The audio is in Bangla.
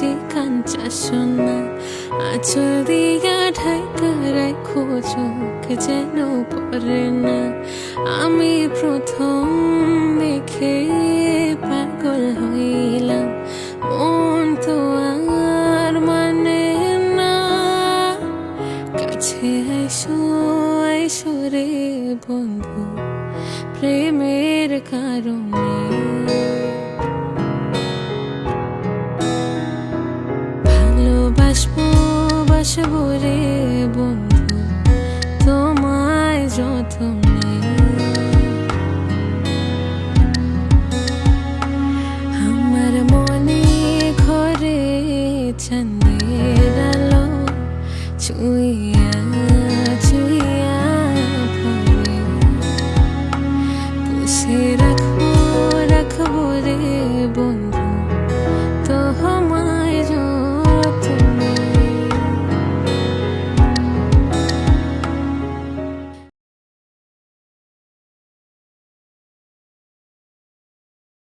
যেখান চাষন না আঁচল দিয়া ঢাকা রাখো চোখ যেন পরে না। আমি প্রথম দেখে পাগল হইলাম, মন তো আর মানে না। কাছে আইসো আইসো রে বন্ধু, প্রেমের কারণে from me. আমার মনে ঘরে চাঁদের আলো ছুঁয়া ছুঁয়া পড়ে পুষেরা